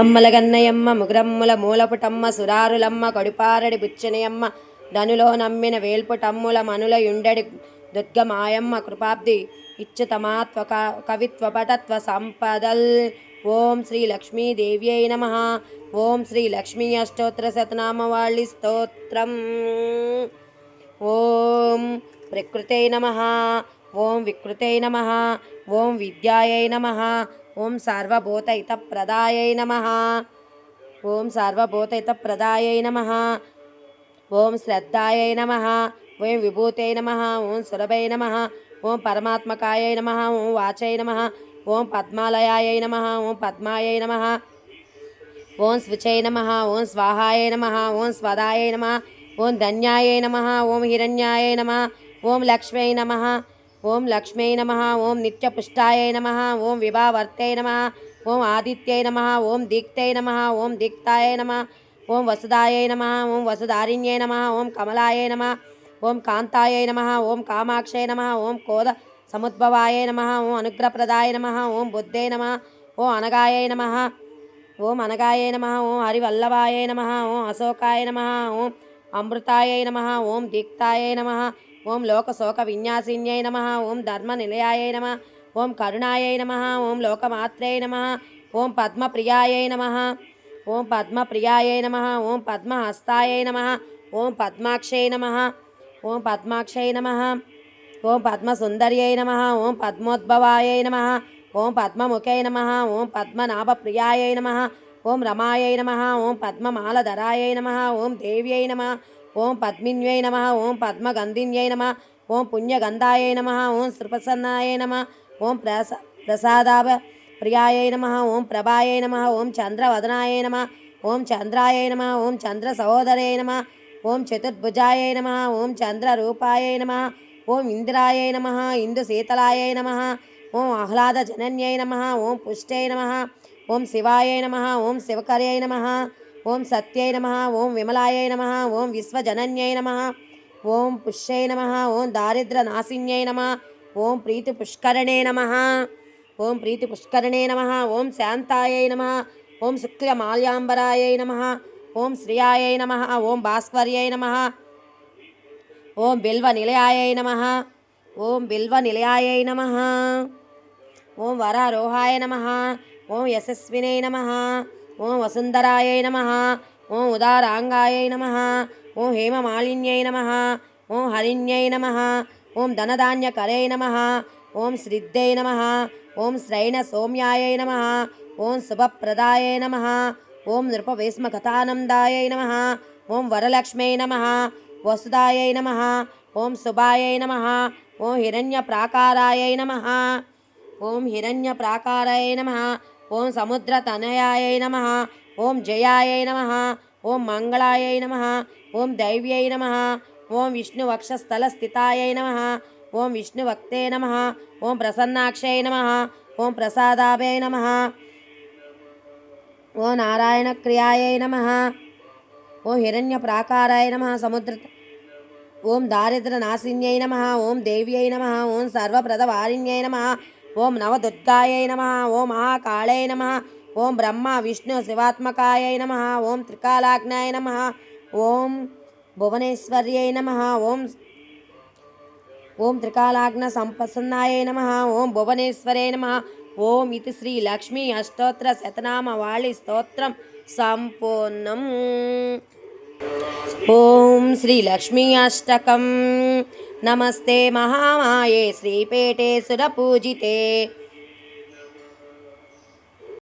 అమ్మలగన్నయమ్మ ముగ్రమ్ముల మూలపుటమ్మ సురారులమ్మ కడుపారడి బుచ్చనయమ్మ ధనులో నమ్మిన వేల్పుటమ్ముల మనుల యుండడి దుర్గమాయమ్మ కృపాబ్ది ఇచ్చుతమాత్వ క- కవిత్వ పటత్వ సంపదల్. ఓం శ్రీ లక్ష్మీదేవ్యై నమ. ఓం శ్రీ లక్ష్మీ అష్టోత్తర శతనామవాళి స్తోత్రం. ఓం ప్రకృతై నమ. ఓం వికృతై నమ. ఓం విద్యాయై నమ. ఓం సార్వభూతైతప్రదాయై నమ ఓం సార్వభూతైతప్రదాయై నమ ఓం శ్రద్ధాయై నమ ఓం విభూతై నమ ఓం సురభై నమ ఓం పరమాత్మకాయై నమ ఓం వాచై నమ ఓం పద్మాలయాయై నమ ఓం పద్మాయై నమ ఓం స్విచై నమ ఓం స్వాహాయ నమ ఓం స్వదాయ నమ ఓం ధన్యాయ నమ ఓం హిరణ్యాయ నమ ఓం లక్ష్మై నమ ఓం లక్ష్మీ నమ ఓం నిత్యపుష్టాయ నమ ఓం విభావర్తై నమ ఓం ఆదిత్యై నమ ఓం దీక్తై నమ ఓం దీక్తాయ నమ ఓం వసుదాయ నమ ఓం వసుధారిణ్యై నమ ఓం కమలాయ నమ ఓం కాంతాయ నమ ఓం కామాక్షయ నమ ఓం కోద సముద్భవాయ నమ ఓం అనుగ్రహప్రదాయ నమ ఓం బుద్ధే నమ ఓం అనగాయ నమ ఓం అనగాయ నమ ఓం హరివల్లభాయ నమ ఓం అశోకాయ నమ ఓం అమృతాయ నమ ఓం దీక్తాయ నమ ఓం లోకశోక విన్యాసిన్యై నమ ఓం ధర్మ నిలయాయ నమ ఓం కరుణాయై నమ ఓం లోకమాత్రే నమ ఓం పద్మప్రియాయ నమ ఓం పద్మప్రియాయ నమ ఓం పద్మహస్తాయ నమ ఓం పద్మాక్షయ నమ ఓం పద్మాక్షయ నమ ఓం పద్మసుందర్యై నమ ఓం పద్మోద్భవాయై నమ ఓం పద్మముఖై నమ ఓం పద్మనాభప్రియాయై నమ ఓం రమాయై నమ ఓం పద్మమాలధరాయై నమ ఓం దేవ్యై నమ ఓం పద్మిన్యై నమ ఓం పద్మగంధిన్యై నమ ఓం పుణ్యగంధాయై నమ ఓం శ్రీప్రసన్నాయ నమ ఓం ప్రస ప్రసాదాభ ప్రియాయై నమ ఓం ప్రభాయై నమ ఓం చంద్రవదనాయై నమ ఓం చంద్రాయై నమ ఓం చంద్ర సహోదరై నమ ఓం చతుర్భుజాయై నమ ఓం చంద్రరూపాయై నమ ఓం ఇంద్రాయై నమ ఇందు శీతలాయై నమ ఓం ఆహ్లాద జనన్యై నమ ఓం పుష్టై నమ ఓం శివాయై నమ ఓం శివకర్యై నమ ఓం సత్యై నమ ఓం విమలాయై నమ ఓం విశ్వజనన్యై నమ ఓం పుష్యై నమ ఓం దారిద్ర నాశిన్యై నమ ఓం ప్రీతి పుష్కరణే నమ ఓం ప్రీతి పుష్కరణే నమ ఓం శాంతాయై నమ ఓం శుక్లమాల్యాంబరాయై నమ ఓం శ్రియాయై నమ ఓం భాస్కర్యై నమ ఓం బిల్వ నిలయాయై నమ ఓం బిల్వ నిలయాయై నమ ఓం వరారోహాయ నమ ఓం యశస్వినై నమ ఓం వసుంధరాయై నమ ఓం ఉదారాంగాయై నమ ఓం హేమమాలిన్యై నమ ఓం హరిణ్యై నమ ఓం ధనధాన్యకరై నమ ఓం శ్రిద్ధై నమ ఓం శ్రైణ సౌమ్యాయై నమ ఓం శుభప్రదాయై నమ ఓం నృపవేశ్మకథానందాయై నమ ఓం వరలక్ష్మై నమ వసుదాయై నమ ఓం శుభాయై నమ ఓం హిరణ్యప్రాకారాయై నమ ఓం హిరణ్యప్రాకారాయ నమ ఓం సముద్ర తనయాయ నమ ఓం జయాయ నమ ఓం మంగళాయ నమ ఓం దైవ్యై నమ ఓం విష్ణువక్షస్థలస్థితాయై నమ ఓం విష్ణువక్తే నమ ఓం ప్రసన్నాక్షయ నమ ఓం ప్రసాదాభయ నమ ఓం నారాయణక్రియాయై నమ ఓం హిరణ్య ప్రాకారాయ నమ సముద్ర ఓం దారిద్ర నాశిన్యై నమ ఓం దేవ్యై నమ ఓం సర్వప్రదవారిణ్యై నమ ఓం నవదుర్గాయై నమ ఓం మహాకాళై నమ ఓం బ్రహ్మ విష్ణు శివాత్మకాయై నమ ఓం త్రికాలాగ్నాయ నమ ఓం భువనేశ్వర్యై నమ ఓం ఓం త్రికాలాగ్న సంపసన్నాయ నమ ఓం భువనేశ్వరే నమ ఓం ఇది శ్రీ లక్ష్మీ అష్టోత్తర శతనామ వాళి స్తోత్రం సంపూర్ణం. ఓం శ్రీ లక్ష్మీ అష్టకం. నమస్తే మహామాయే శ్రీపేటే సురపూజితే